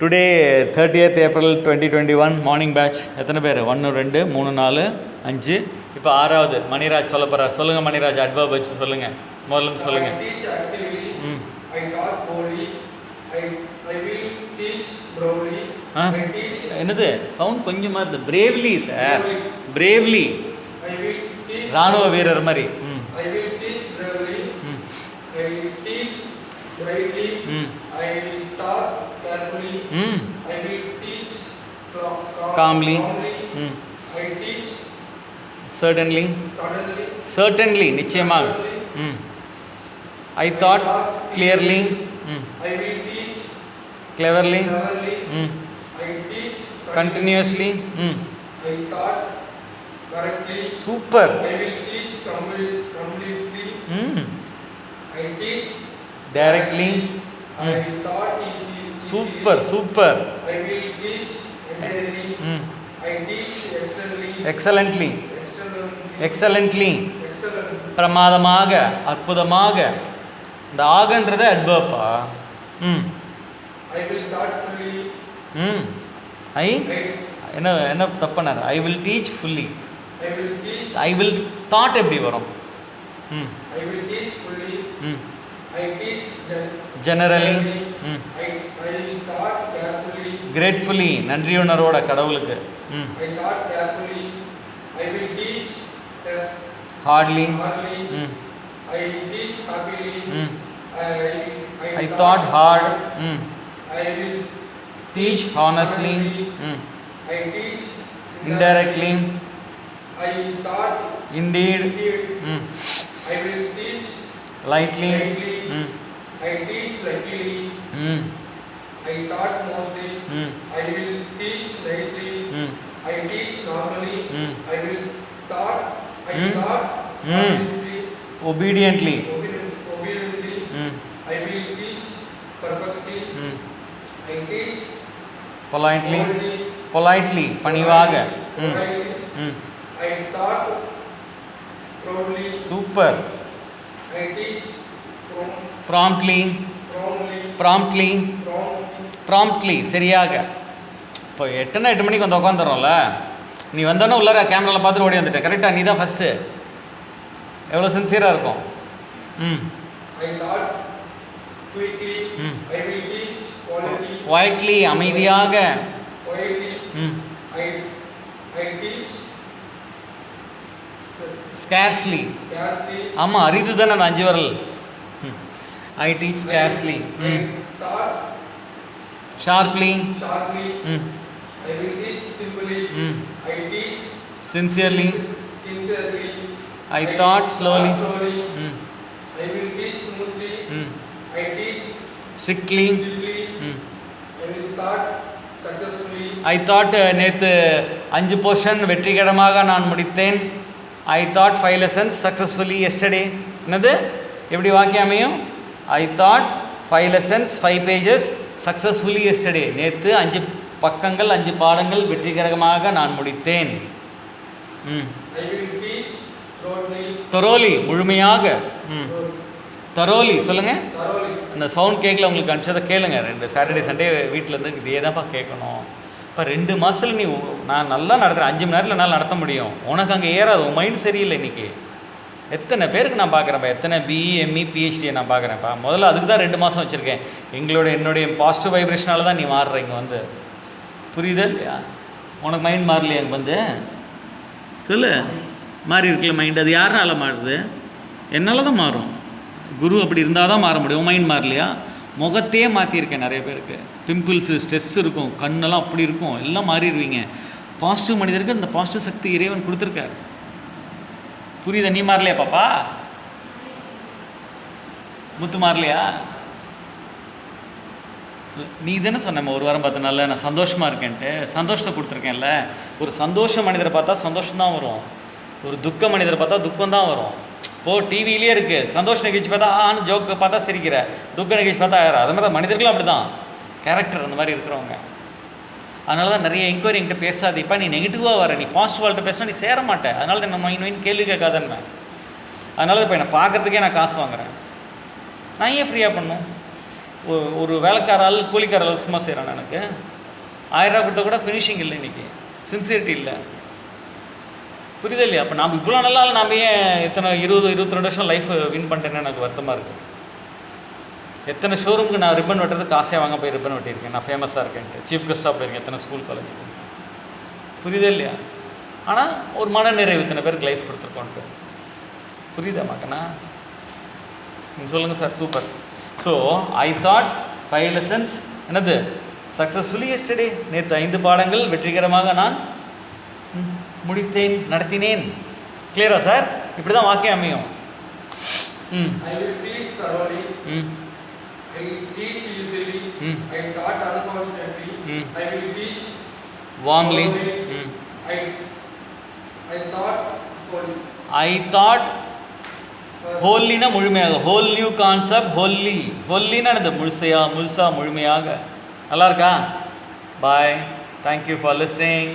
Today thirtieth April twenty twenty one morning batch எத்தனை பேர்? ஒன்று ரெண்டு மூணு நாலு அஞ்சு. இப்போ ஆறாவது மணிராஜ் சொல்ல போகிறார் சொல்லுங்கள் மணிராஜ் அட்வர்ப் வச்சு சொல்லுங்கள் முதல்ல சொல்லுங்கள். ம். என்னது? சவுண்ட் கொஞ்சமாக இருக்குது பிரேவ்லி சார். பிரேவ்லி. ராணுவ வீரர் மாதிரி. ம் I will teach bravely. ம் I will teach brightly. ம் I will talk carefully. ம் I will teach cal- cal- Calmly. calmly. Hmm I teach certainly suddenly. Certainly நிச்சயமாக Certainly. ம் ஐ தாட் கிளியர்லி ம் I will teach cleverly cleverly. ம் I teach continuously ம் I taught correctly. Super I will teach complete, completely. ம் I teach directly I taught easy. Super super. Excellently. Excellently. பிரமாதமாக அற்புதமாக இந்த ஆகன்றது அட்வர்ப்பா ம். ம் ஐ என்ன என்ன தப்புனார் I will teach fully. I will thought எப்படி வரும் ம் I will teach fully. Hmm teach gen- generally gratefully நன்றியுணர்வோட கடவுளுக்கு hardly I taught hard hmm teach honestly hmm indirectly I taught indeed hmm I will teach lightly hmm I teach luckily. ம் I thought mostly. ம் I will teach nicely. ம் I teach normally. ம் I will thought. I Hmm. thought Hmm. honestly. Obediently Obedient, obediently. Hmm I will teach perfectly. Hmm I teach politely boldly. Politely பணிவாக hmm politely. Hmm I thought proudly. Super I teach prom- promptly. Promptly promptly. Promptly சரியாக. இப்போ எட்டுனா எட்டு மணிக்கு வந்து உட்காந்துறோம்ல நீ வந்தோன்னே உள்ளார கேமராவில் பார்த்துட்டு ஓடி வந்துட்ட. கரெக்டாக நீ தான் ஃபஸ்ட்டு எவ்வளோ சின்சியராக இருக்கும்? ம். குவாய்ட்லி அமைதியாக. ம். ஸ்கேர்ஸ்லி. ஆமாம் அரிது தானே அந்த அஞ்சு வரல்? I teach carelessly sharply sharply I will teach I sincerely I thought slowly I will teach smoothly I strictly I thought நேற்று அஞ்சு போர்ஷன் வெற்றிகரமாக நான் முடித்தேன் I thought five lessons successfully yesterday என்னது எப்படி வாக்கியம் அமையும் I thought five lessons five pages successfully yesterday நேற்று அஞ்சு பக்கங்கள் அஞ்சு பாடங்கள் வெற்றிகரமாக நான் முடித்தேன். தொரோலி முழுமையாக. ம். தரோலி சொல்லுங்கள். அந்த சவுண்ட் கேக்கில் உங்களுக்கு அனுப்பிச்சதை கேளுங்க. ரெண்டு சாட்டர்டே சண்டே வீட்டில் இருந்து இதே தான்ப்பா கேட்கணும் இப்போ ரெண்டு மாதத்தில் நீ நான் நல்லா நடத்துகிறேன் அஞ்சு மணி நேரத்தில் என்னால் நடத்த முடியும். உனக்கு அங்கே ஏறாது. உன் மைண்ட் சரியில்லை இன்னைக்கு. எத்தனை பேருக்கு நான் பார்க்குறேன்ப்பா? எத்தனை பிஇ எம்இ பிஹெச்டியை நான் பார்க்குறேன்ப்பா? முதல்ல அதுக்கு தான் ரெண்டு மாதம் வச்சுருக்கேன். எங்களோட என்னுடைய பாசிட்டிவ் வைப்ரேஷனால தான் நீ மாறுற இங்கே வந்து. புரியுதா இல்லையா? உனக்கு மைண்ட் மாறலையா எனக்கு வந்து? சொல்லு. மாறி இருக்கல மைண்ட் அது யாருனால மாறுது? என்னால் தான் மாறும். குரு அப்படி இருந்தால் தான் மாற முடியும். மைண்ட் மாறலையா? முகத்தையே மாற்றியிருக்கேன் நிறைய பேருக்கு. பிம்பிள்ஸு ஸ்ட்ரெஸ் இருக்கும். கண்ணெல்லாம் அப்படி இருக்கும். எல்லாம் மாறிடுவீங்க. பாசிட்டிவ் மனிதருக்கு அந்த பாசிட்டிவ் சக்தி இறைவன் கொடுத்துருக்காரு. புரியுதா? நீ மாறலையா பாப்பா? முத்து மாறலையா? நீ தானே சொன்ன ஒரு வாரம் பத்து நாளில் நான் சந்தோஷமாக இருக்கேன்ட்டு. சந்தோஷத்தை கொடுத்துருக்கேன்ல. ஒரு சந்தோஷ மனிதரை பார்த்தா சந்தோஷம் தான் வரும். ஒரு துக்க மனிதரை பார்த்தா துக்கம் தான் வரும். இப்போ டிவிலேயே இருக்குது சந்தோஷ நிகழ்ச்சி பார்த்தா ஆன்னு ஜோக்கு பார்த்தா சிரிக்கிற. துக்க நிகழ்ச்சி பார்த்தா ஆயிரம் அது மாதிரி தான் மனிதர்களும் அப்படி தான் கேரக்டர் அந்த மாதிரி இருக்கிறவங்க. அதனால தான் நிறைய என்கொயரி என்கிட்ட பேசாதீப்பா நீ நெகட்டிவாக வர நீ பாசிட்டிவாகிட்ட பேசினா நீ சேர மாட்டேன் அதனால தான் நம்ம இன்னும் கேள்வி கேட்காதன்னு அதனால இப்போ என்னை பார்க்கறதுக்கே நான் காசு வாங்குறேன். நான் ஏன் ஃப்ரீயாக பண்ணும்? ஒரு- ஒரு கூலிக்காரால் சும்மா செய்கிறேன் எனக்கு. ஆயிரம் ரூபா கொடுத்தா கூட ஃபினிஷிங் இல்லை இன்னைக்கு. சின்சியரிட்டி இல்லை. புரியுது இல்லையா? அப்போ நாம் இவ்வளோ நல்லா நாம் ஏன் எத்தனை இருபது இருபத்தி ரெண்டு வருஷம் லைஃப் வின் பண்ணுறேன்னு எனக்கு வருத்தமாக இருக்குது எத்தனை ஷோரூமுக்கு நான் ரிப்பன் வெட்டுறதுக்கு ஆசையாக வாங்க போய் ரிப்பன் வெட்டியிருக்கேன்? நான் ஃபேமஸாக இருக்கேன்ட்டு. சீஃப் கெஸ்ட்டாக போயிருக்கேன் எத்தனை ஸ்கூல் காலேஜுக்கு புரியுதே இல்லையா? ஆனால் ஒரு மன நிறைவு இத்தனை பேருக்கு லைஃப் கொடுத்துருக்கோன்ட்டு. புரியுதா மக்கனா நீங்கள் சொல்லுங்கள் sir super so I thought five lessons என்னது? சக்ஸஸ்ஃபுல்லி எஸ்டே நேற்று ஐந்து பாடங்கள் வெற்றிகரமாக நான் முடித்தேன் நடத்தினேன். கிளியரா சார் இப்படி தான் வாக்கியம் அமையும். ம். ம். I teach easily. Hmm. I taught unfortunately. Hmm. I will teach thoroughly. ம் I I thought wholly. I thought ஹோல்லினா முழுமையாக ஹோல் நியூ கான்செப்ட் ஹோல்லி ஹோல்லின்னா என்னது முழுசையா முழுசா முழுமையாக நல்லா இருக்கா பாய் தேங்க்யூ ஃபார் லிஸ்டிங்